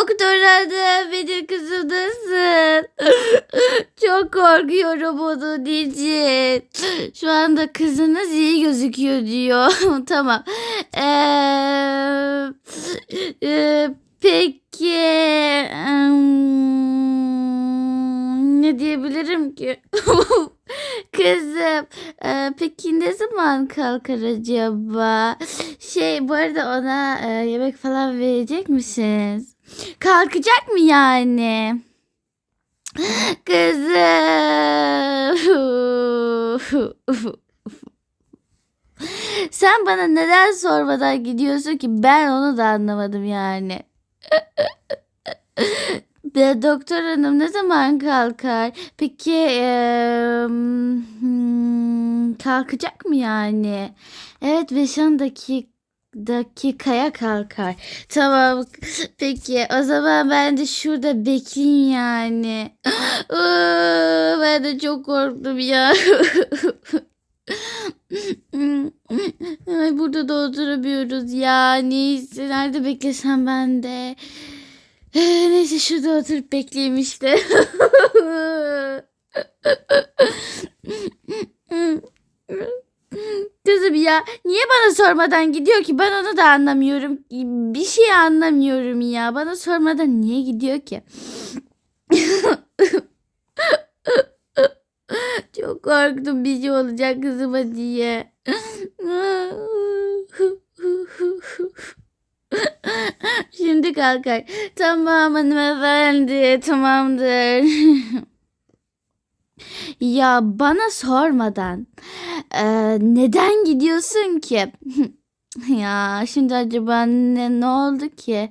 Doktor hanım benim kızım? Çok korkuyorum onun için. Şu anda kızınız iyi gözüküyor diyor. tamam. Ee, e, peki ne diyebilirim ki? Kızım, e, peki ne zaman kalkar acaba? Şey, bu arada ona e, yemek falan verecek misiniz? Kalkacak mı yani? Kızım. Sen bana neden sormadan gidiyorsun ki ben onu da anlamadım yani. Be doktor hanım ne zaman kalkar? Peki hmm, kalkacak mı yani? Evet 5-10 dakika dakikaya kalkar. Tamam. Peki o zaman ben de şurada bekleyeyim yani. Ben de çok korktum ya. Ay burada da oturamıyoruz ya. Neyse nerede beklesem ben de. Neyse şurada oturup bekleyeyim işte. Kızım ya niye bana sormadan gidiyor ki ben onu da anlamıyorum. Bir şey anlamıyorum ya. Bana sormadan niye gidiyor ki? Çok korktum bir şey olacak kızıma diye. Şimdi kalkar. Tamam hanımefendi tamamdır. ya bana sormadan e, neden gidiyorsun ki? ya şimdi acaba ne, ne oldu ki?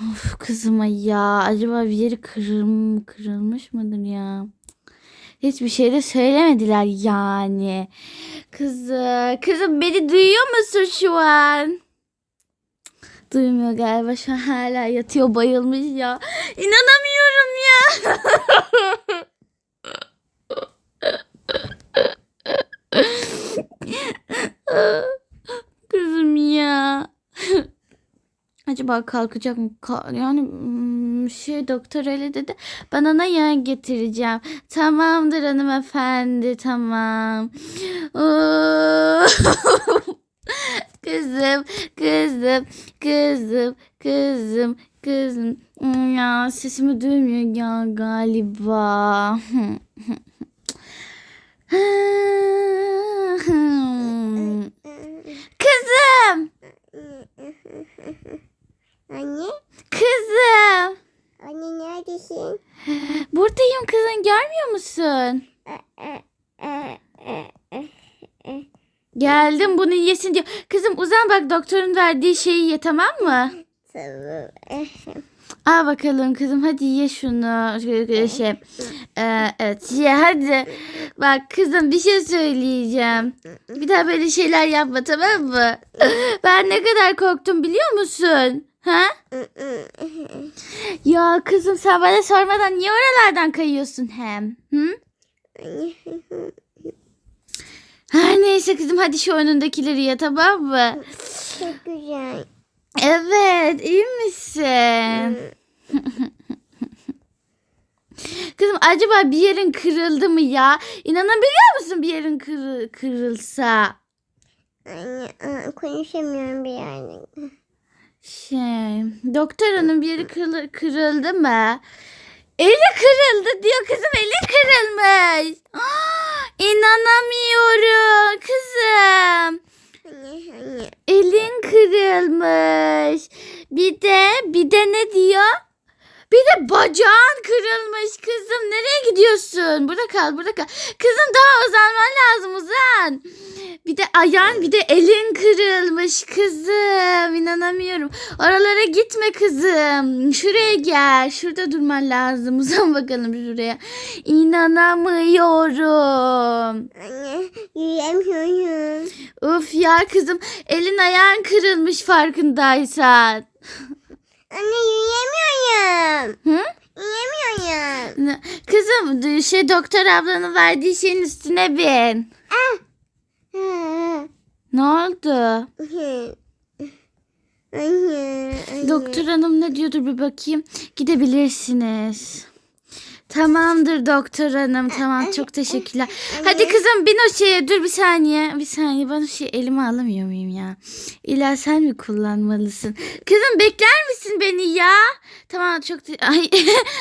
Of kızıma ya acaba bir yeri kırıl, kırılmış mıdır ya? Hiçbir şey de söylemediler yani. Kızım, kızım beni duyuyor musun şu an? Duymuyor galiba şu an hala yatıyor bayılmış ya. İnanamıyorum ya. Kızım ya. Acaba kalkacak mı? Yani hmm, şey doktor öyle dedi. Ben ona yağ getireceğim. Tamamdır hanımefendi tamam. Kızım, kızım, kızım, kızım, kızım. Hmm, Ya sesimi duymuyor ya galiba. Kızım, Anne, kızım. anne neredesin? Buradayım kızım görmüyor musun? Geldim bunu yesin diyor. Kızım uzan bak doktorun verdiği şeyi ye tamam mı? Tamam. Al bakalım kızım hadi ye şunu. Şey, şey. Ee, evet ye hadi. Bak kızım bir şey söyleyeceğim. Bir daha böyle şeyler yapma tamam mı? Ben ne kadar korktum biliyor musun? Ha? Ya kızım sen bana sormadan niye oralardan kayıyorsun hem? Hı? Her neyse kızım hadi şu önündekileri ye tamam mı? Çok güzel. Evet iyi misin? Kızım acaba bir yerin kırıldı mı ya? İnanabiliyor musun bir yerin kırı- kırılsa? Anne, konuşamıyorum bir yani. Şey, doktor hanım bir yeri kırıl- kırıldı mı? Eli kırıldı diyor kızım eli kırılmış. Ah, İnanamıyorum kızım. Elin kırılmış. Bir de bir de ne diyor? Bir de bacağın kırılmış kızım. Nereye gidiyorsun? Burada kal, burada kal. Kızım daha uzanman lazım uzan. Bir de ayağın bir de elin kırılmış kızım. İnanamıyorum. Oralara gitme kızım. Şuraya gel. Şurada durman lazım. Uzan bakalım şuraya. İnanamıyorum. Anne, yürüyemiyorum. Uf ya kızım elin ayağın kırılmış farkındaysan. Anne, yürüyemiyorum. Hı? Yürüyemiyorum. Ne- Kızım şey doktor ablanın verdiği şeyin üstüne bin. Hı, Ne oldu? Doktor hanım ne diyordur bir bakayım. Gidebilirsiniz. Tamamdır doktor hanım. Tamam çok teşekkürler. Hadi kızım bin o şeye. Dur bir saniye. Bir saniye ben o şeyi elime alamıyor muyum ya? İlla sen mi kullanmalısın? Kızım bekler misin beni ya? Tamam çok te- Ay,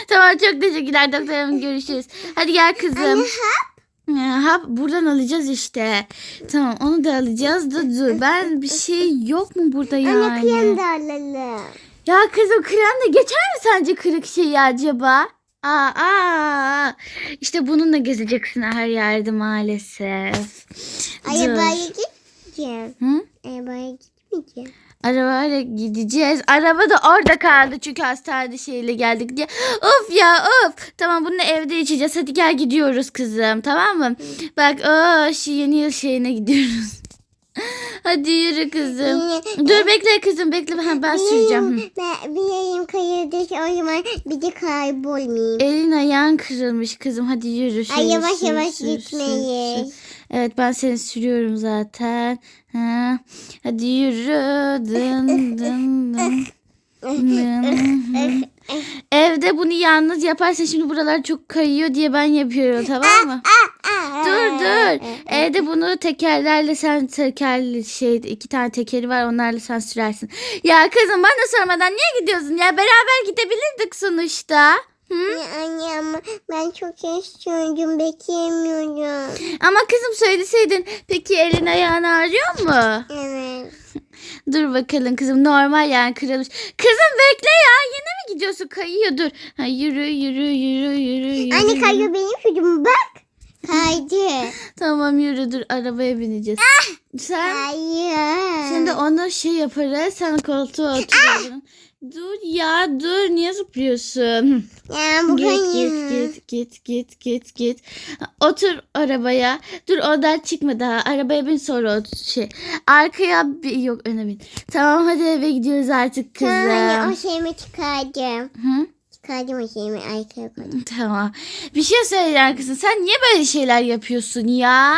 tamam çok teşekkürler doktor hanım. Görüşürüz. Hadi gel kızım. Hap buradan alacağız işte. Tamam onu da alacağız da dur. Ben bir şey yok mu burada yani? Anne krem de alalım. Ya kızım krem de geçer mi sence kırık şeyi acaba? Aa, aa. İşte bununla gezeceksin her yerde maalesef. Arabaya gitmeyeceğim. Hı? Arabaya gitmeyeceğim. Arabayla gideceğiz. Araba da orada kaldı çünkü hastanede şeyle geldik diye. Of ya of. Tamam bunu evde içeceğiz. Hadi gel gidiyoruz kızım tamam mı? Bak o şu yeni yıl şeyine gidiyoruz. Hadi yürü kızım. Dur bekle kızım bekle ben, ben süreceğim. Ben, benim kayırdık o zaman bir de kaybolmayayım. Elin ayağın kırılmış kızım. Hadi yürü. Ay şöyle yavaş sür, yavaş sür, sür, gitmeyiz. sür. Evet ben seni sürüyorum zaten. Ha. Hadi yürü. Dın dın dın. Evde bunu yalnız yaparsan şimdi buralar çok kayıyor diye ben yapıyorum tamam mı? Dur dur. Evde bunu tekerlerle sen tekerli şey iki tane tekeri var onlarla sen sürersin. Ya kızım bana sormadan niye gidiyorsun ya? Beraber gidebilirdik sonuçta. Hı? Ya Anne ama ben çok istiyorum bekleyemiyorum. Ama kızım söyleseydin peki elin ayağın ağrıyor mu? Evet. Dur bakalım kızım normal yani kırılmış. Kızım bekle ya yine mi gidiyorsun kayıyor dur. Ha, yürü yürü yürü yürü yürü. Anne kayıyor benim çocuğum bak. Kaydı. Tamam yürü dur arabaya bineceğiz. Sen Kayıyor. şimdi onu şey yaparız sen koltuğa oturursun. Dur ya dur niye zıplıyorsun? Ya bu Git kayıyor. git git git git git. Otur arabaya. Dur oradan çıkma daha. Arabaya bin sonra otur şey. Arkaya bir yok öne bin. Tamam hadi eve gidiyoruz artık kızım. Anne o şeyimi çıkardım. Hı? Çıkardım o şeyimi arkaya koydum. Tamam. Bir şey söyleyeceğim kızım. Sen niye böyle şeyler yapıyorsun ya?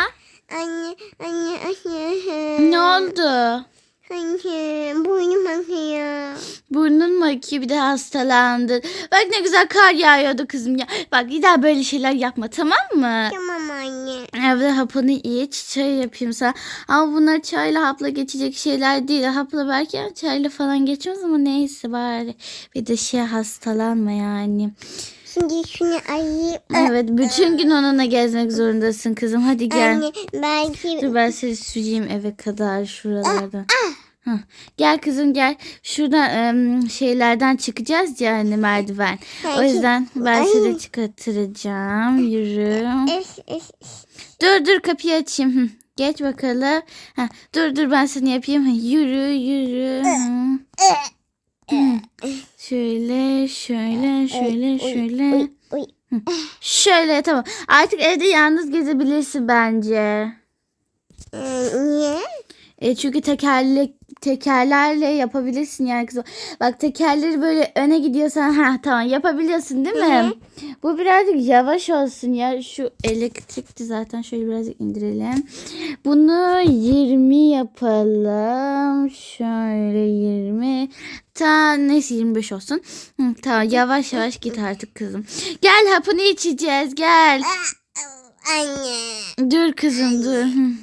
Anne anne anne. Ne oldu? Anne burnum akıyor. Burnun mu akıyor bir de hastalandın. Bak ne güzel kar yağıyordu kızım ya. Bak bir daha böyle şeyler yapma tamam mı? Tamam anne. Evde hapını iç, çay yapayım sana. Ama bunlar çayla hapla geçecek şeyler değil. Hapla belki çayla falan geçmez ama neyse bari. Bir de şey hastalanma yani. Şimdi şunu ayıp. Evet bütün gün onunla gezmek zorundasın kızım. Hadi gel. Anne belki Dur ben seni süreyim eve kadar şuralardan. Hah, Gel kızım gel. Şuradan em, şeylerden çıkacağız ya hani merdiven. O yüzden ben seni çıkartacağım. Yürü. Dur dur kapıyı açayım. Hı, Geç bakalım. Ha, dur dur ben seni yapayım. Ha, Yürü yürü. Hı. Şöyle şöyle şöyle şöyle. Şöyle tamam. Artık evde yalnız gezebilirsin bence. Ee, Niye? E çünkü tekerlek tekerlerle yapabilirsin yani kızım. Bak tekerleri böyle öne gidiyorsan ha tamam yapabiliyorsun değil mi? Hı. Bu birazcık yavaş olsun ya. Şu elektrikti zaten şöyle birazcık indirelim. Bunu 20 yapalım. Şöyle 20. Ta neyse 25 olsun. Hı, tamam yavaş yavaş git artık kızım. Gel hapını içeceğiz gel. Anne. Dur kızım dur. Anne.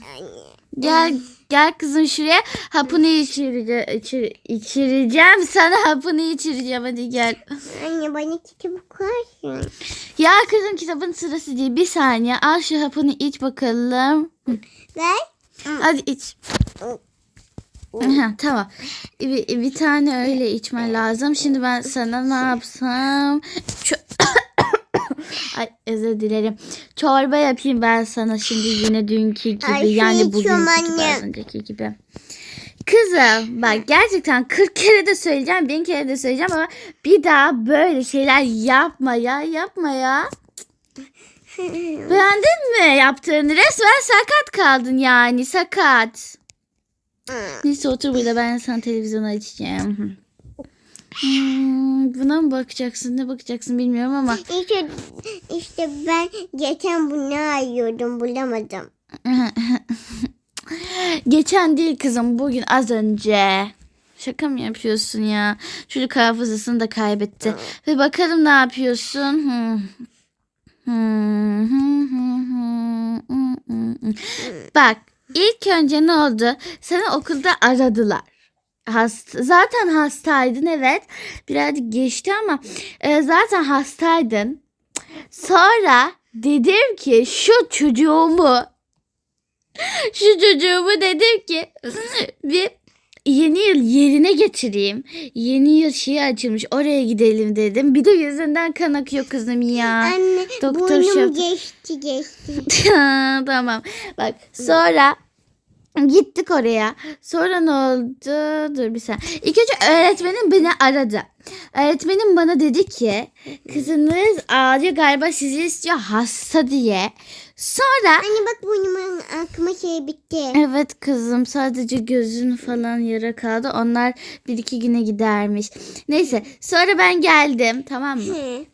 Gel gel kızım şuraya hapını içireceğim, içir, içireceğim sana hapını içireceğim hadi gel. Anne bana kitap okursın. Ya kızım kitabın sırası değil bir saniye al şu hapını iç bakalım. Ver. Hadi iç. Aha, tamam. Bir, bir tane öyle içmen lazım. Şimdi ben sana ne yapsam? Şu... Ay özür dilerim. Çorba yapayım ben sana şimdi yine dünkü gibi. Ay, yani bugünkü gibi anne. az önceki gibi. Kızım bak gerçekten 40 kere de söyleyeceğim, bin kere de söyleyeceğim ama bir daha böyle şeyler yapma ya, yapma ya. Beğendin mi yaptığını? Resmen sakat kaldın yani, sakat. Neyse otur burada ben sana televizyonu açacağım. Hmm, buna mı bakacaksın ne bakacaksın bilmiyorum ama İşte, işte ben geçen bunu arıyordum bulamadım. geçen değil kızım bugün az önce. Şaka mı yapıyorsun ya? Çocuk hafızasını da kaybetti. Ve bakalım ne yapıyorsun? Hmm. Hmm, hmm, hmm, hmm, hmm, hmm, hmm. Bak ilk önce ne oldu? Seni okulda aradılar. Hast zaten hastaydın evet. Birazcık geçti ama e, zaten hastaydın. Sonra dedim ki şu çocuğumu şu çocuğumu dedim ki bir yeni yıl yerine getireyim. Yeni yıl şeyi açılmış oraya gidelim dedim. Bir de yüzünden kan akıyor kızım ya. Anne Doktor burnum şey yaptı. geçti geçti. tamam. Bak sonra gittik oraya. Sonra ne oldu? Dur bir saniye. İlk önce öğretmenim beni aradı. Öğretmenim bana dedi ki kızınız ağlıyor galiba sizi istiyor hasta diye. Sonra Anne bak burnumun akma şey bitti. evet kızım sadece gözün falan yara kaldı. Onlar bir iki güne gidermiş. Neyse sonra ben geldim tamam mı? Hı.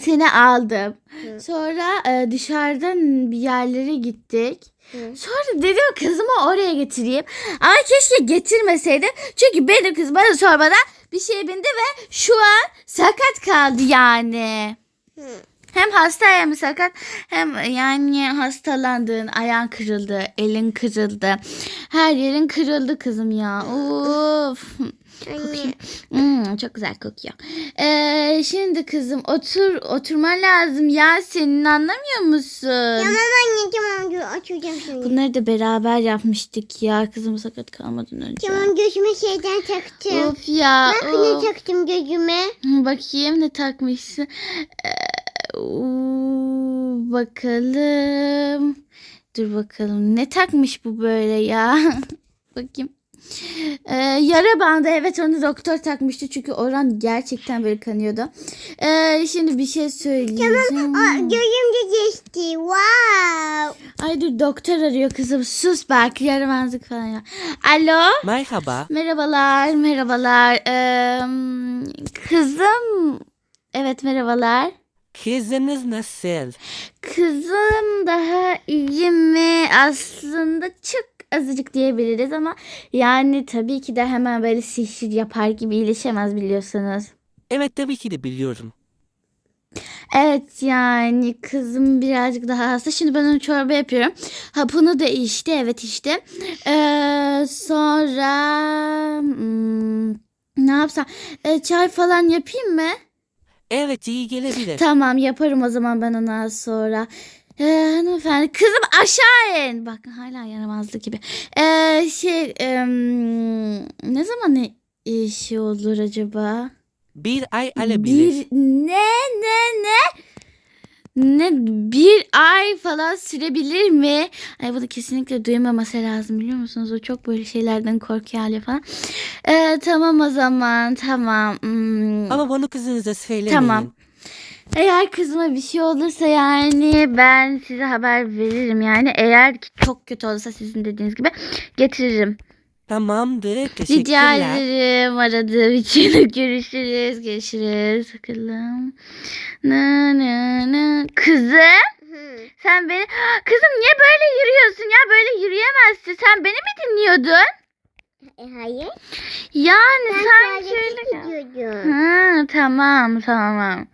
Seni aldım. Sonra e, dışarıdan bir yerlere gittik. Hı. Sonra dedim kızımı oraya getireyim. Ama keşke getirmeseydim. Çünkü benim kızım bana sormadan bir şeye bindi ve şu an sakat kaldı yani. Hı. Hem hasta hem sakat hem yani hastalandın, ayağın kırıldı, elin kırıldı. Her yerin kırıldı kızım ya. Of. Anne. Hmm, çok güzel kokuyor. Ee, şimdi kızım otur oturman lazım ya senin anlamıyor musun? Tamam anne tamam dur açacağım şimdi. Bunları da beraber yapmıştık ya kızım sakat kalmadan önce. Tamam gözüme şeyden taktım. Of ya. Bak ne of. taktım gözüme. Bakayım ne takmışsın. Ee, uu, bakalım. Dur bakalım ne takmış bu böyle ya. Bakayım. Ee, yara bandı evet onu doktor takmıştı çünkü oran gerçekten böyle kanıyordu. Ee, şimdi bir şey söyleyeceğim. Aa, gözüm de geçti. Wow. Ay dur doktor arıyor kızım sus belki yaramazlık falan ya. Alo. Merhaba. Merhabalar, merhabalar. Ee, kızım, evet merhabalar. Kızınız nasıl? Kızım daha iyi mi? Aslında çok azıcık diyebiliriz ama yani tabii ki de hemen böyle sihir yapar gibi iyileşemez biliyorsunuz. Evet tabii ki de biliyorum. Evet yani kızım birazcık daha hasta. Şimdi ben onu çorba yapıyorum. Hapını da içti. Evet içti. Ee, sonra hmm, ne yapsam? Ee, çay falan yapayım mı? Evet iyi gelebilir. Tamam yaparım o zaman ben ona sonra. Ee, hanımefendi kızım aşağı in. Bak hala yaramazlık gibi. Ee, şey em, ne zaman ne e, şey olur acaba? Bir ay alabilir. Bir ne ne ne? Ne bir ay falan sürebilir mi? Ay bunu kesinlikle duymaması lazım biliyor musunuz? O çok böyle şeylerden korkuyor hali falan. Ee, tamam o zaman tamam. Hmm. Ama bunu kızınıza söylemeyin. Tamam. Eğer kızıma bir şey olursa yani ben size haber veririm yani. Eğer ki çok kötü olursa sizin dediğiniz gibi getiririm. Tamamdır. Rica Teşekkürler. ederim aradığım için. görüşürüz. Görüşürüz. Bakalım. Na, na, na. Kızım Hı. sen beni... Kızım niye böyle yürüyorsun ya? Böyle yürüyemezsin. Sen beni mi dinliyordun? E, hayır. Yani Ben sen tuvalete şöyle... gidiyordum. Ha, tamam tamam.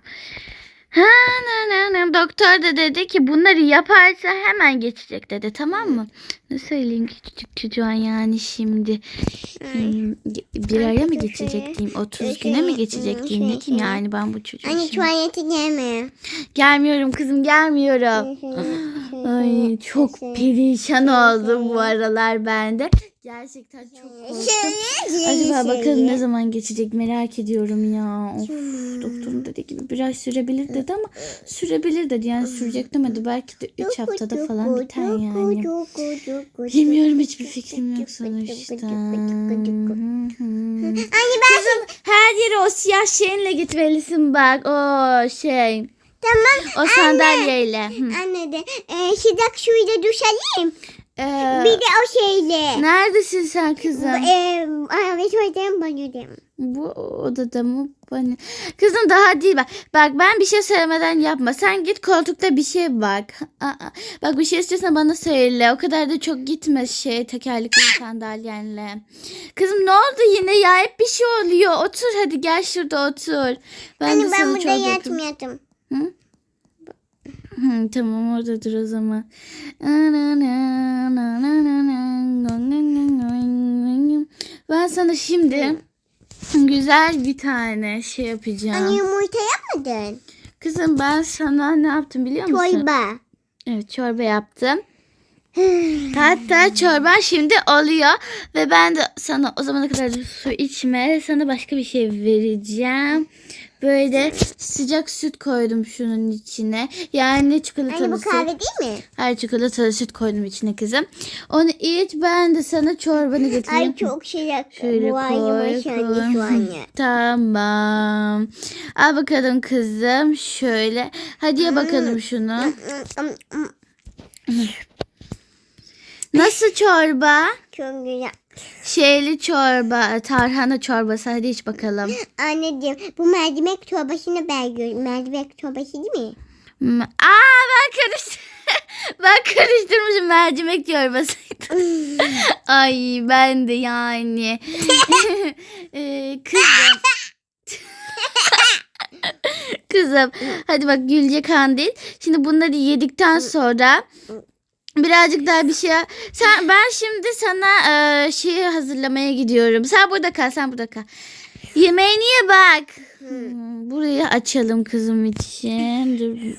Ha, na, na, na. Doktor da dedi ki bunları yaparsa hemen geçecek dedi tamam mı? Ne söyleyeyim küçücük çocuğa yani şimdi bir Ay, aya mı geçecek diyeyim 30 Kötü güne mi geçecek diyeyim ne diyeyim yani ben bu çocuğa Anne tuvalete gelme. Gelmiyorum kızım gelmiyorum. Ay çok perişan oldum bu aralar bende. Gerçekten çok korktum. Acaba bakalım ne zaman geçecek merak ediyorum ya. Of, doktorun dediği gibi bir ay sürebilir dedi ama sürebilir dedi. Yani sürecek demedi. Belki de 3 haftada falan biter yani. Bilmiyorum hiçbir fikrim yok sonuçta. Anne ben Kızım her yere o siyah şeyinle gitmelisin bak. O şey. tamam O sandalyeyle. Hı. anne de e, sıcak suyla duş alayım. Ee, Bir de o şeyle. neredesin sen kızım? Eee arabayı söyledim banyoda. Bu odada mı? Bana... Kızım daha değil bak. Bak ben bir şey söylemeden yapma. Sen git koltukta bir şey bak. Aa, bak bir şey istiyorsan bana söyle. O kadar da çok gitme şey tekerlekli sandalyenle. Kızım ne oldu yine ya? Hep bir şey oluyor. Otur hadi gel şurada otur. Ben Anne de ben burada yatmıyordum. Hı, tamam orada dur o zaman. Ben sana şimdi güzel bir tane şey yapacağım. Anne yumurta yapmadın. Kızım ben sana ne yaptım biliyor musun? Çorba. Evet çorba yaptım. Hatta çorban şimdi oluyor ve ben de sana o zamana kadar su içme sana başka bir şey vereceğim. Böyle sıcak süt koydum şunun içine. Yani çikolatalı Anne bu kahve değil mi? Her çikolatalı süt koydum içine kızım. Onu iç ben de sana çorbanı getireyim. Ay çok sıcak. Şöyle Bu ay koy, yavaş anne koy. şu anne. Tamam. Al bakalım kızım. Şöyle. Hadi ye bakalım şunu. Nasıl çorba? Çok güzel. Şeyli çorba, tarhana çorbası. Hadi iç bakalım. Anneciğim bu mercimek çorbasını ben görüyorum. Mercimek çorbası değil mi? Hmm, Aa ben karıştırdım. ben karıştırmışım mercimek çorbasıydı. Ay ben de yani. Ee, kızım. Kızım hadi bak Gülce Kandil. Şimdi bunları yedikten sonra birazcık daha bir şey. Sen ben şimdi sana e, şeyi hazırlamaya gidiyorum. Sen burada kal, sen burada kal. Yemeğini ye bak. Hmm, Burayı açalım kızım için. Dur.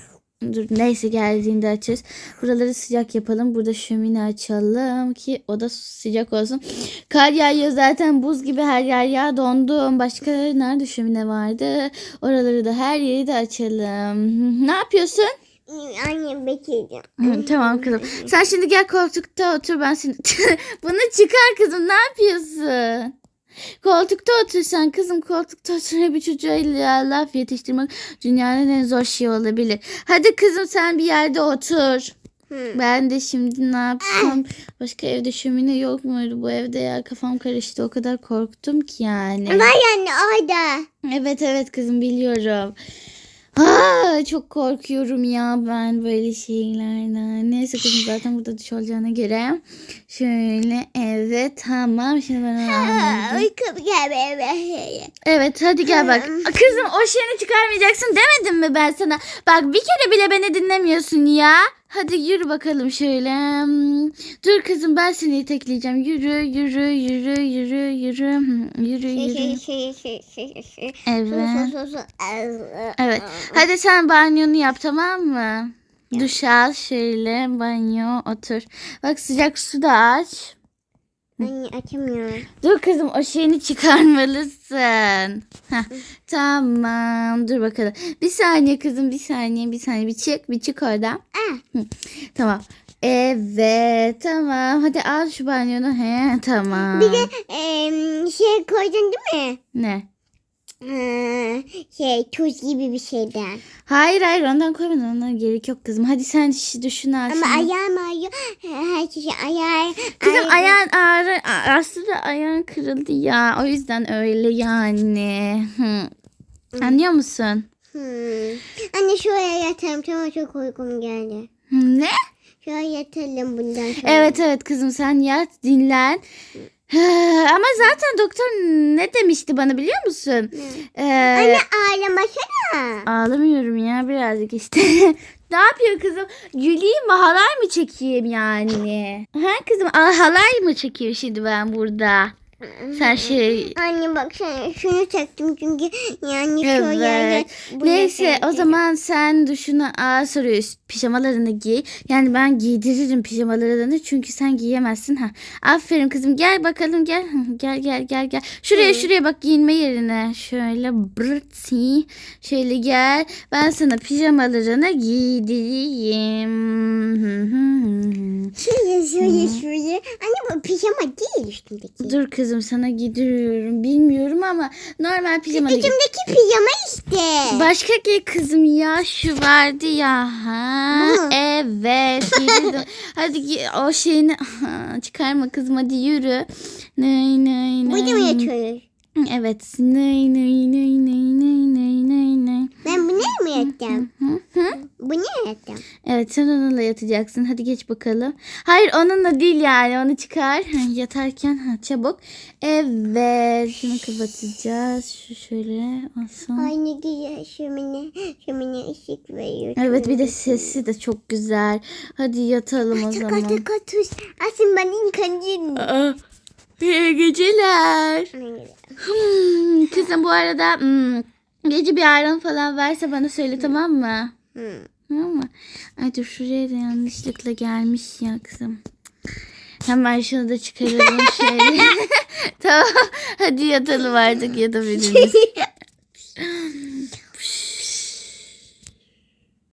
Dur neyse geldiğinde açarız. Buraları sıcak yapalım. Burada şömine açalım ki o da sıcak olsun. Kar yağıyor zaten buz gibi her yer yağ dondu. Başka nerede şömine vardı? Oraları da her yeri de açalım. Ne yapıyorsun? Anne bekleyeceğim. Tamam kızım. Sen şimdi gel koltukta otur ben seni. Bunu çıkar kızım ne yapıyorsun? Koltukta otur sen kızım koltukta otur bir çocuğa laf yetiştirmek dünyanın en zor şey olabilir. Hadi kızım sen bir yerde otur. Hı. Ben de şimdi ne yapsam? Başka evde şömine yok muydu bu evde ya? Kafam karıştı. O kadar korktum ki yani. Var anne orada. Evet evet kızım biliyorum. Aa, çok korkuyorum ya ben böyle şeylerden. Neyse kızım zaten burada duş olacağına göre. Şöyle evet tamam. Şimdi ben almayayım. Uykum gelmeye Evet hadi gel bak. Kızım o şeyini çıkarmayacaksın demedim mi ben sana? Bak bir kere bile beni dinlemiyorsun ya. Hadi yürü bakalım şöyle. Hmm, Dur kızım ben seni itekleyeceğim. Yürü yürü yürü yürü yürü. Yürü yürü. Evet. Evet. Hadi sen banyonu yap tamam mı? Duş al şöyle banyo otur. Bak sıcak su da aç. Anne açamıyorum. Dur kızım o şeyini çıkarmalısın. Heh, tamam dur bakalım. Bir saniye kızım bir saniye bir saniye bir çık bir çık oradan. Ah. Hı, Tamam. Evet tamam hadi al şu banyonu. He tamam. Bir de em, şey koydun değil mi? Ne? Şey tuz gibi bir şeyden. Hayır hayır ondan koymadın ona gerek yok kızım. Hadi sen şi- düşünü al. Ama ayağım ağrıyor. Her şey ayağı. Kızım ay- ayağın ağrı aslında ayağın kırıldı ya. O yüzden öyle yani. Hı. Anlıyor musun? Hmm. Anne şuraya yatalım. Tamam çok uykum geldi. Hı, Ne? Şuraya yatalım bundan sonra. Evet evet kızım sen yat dinlen. Ama zaten doktor ne demişti bana biliyor musun? Ee, Anne ağlamasana. ağlamıyorum ya birazcık işte. ne yapıyor kızım? Güleyim mi halay mı çekeyim yani? Ha kızım al- halay mı çekeyim şimdi ben burada? Sen şey Anne bak sen şunu taktım çünkü yani Evet. yat. bu Neyse o zaman sen duşunu sonra üst pijamalarını giy. Yani ben giydiririm pijamalarını çünkü sen giyemezsin. Ha. Aferin kızım gel bakalım gel. Gel gel gel gel. Şuraya şuraya bak giyinme yerine. Şöyle brıtsi. Şöyle gel. Ben sana pijamalarını giydireyim. Şuraya şuraya şuraya. Anne bu pijama değil üstündeki. Dur kızım sana giydiriyorum. Bilmiyorum ama normal pijama. değil. Küçümdeki pijama işte. Başka giy kızım ya şu vardı ya. Ha, Bu mu? evet. giydirdim. hadi giy, o şeyini çıkarma kızım hadi yürü. Ney ney ney. Burada mı yatıyoruz? Evet. Ney ney ney ney ney ney ney. Ben bu ne mi yatacağım? Hı hı. Bu ne yatacağım? Evet sen onunla yatacaksın. Hadi geç bakalım. Hayır onunla değil yani. Onu çıkar. Yatarken ha, çabuk. Evet. Şunu kapatacağız. Şu şöyle olsun. Ay ne güzel şömine. Şömine ışık veriyor. Evet bir de sesi de çok güzel. Hadi yatalım o zaman. tık atış. Aslında ben. Aa, iyi geceler. Hmm, kızım bu arada hmm, gece bir ayran falan verse bana söyle tamam mı? Hı. Tamam mı? Ay dur şuraya da yanlışlıkla gelmiş ya kızım. Hemen şunu da çıkaralım şöyle. tamam. Hadi yatalım artık yatabiliriz.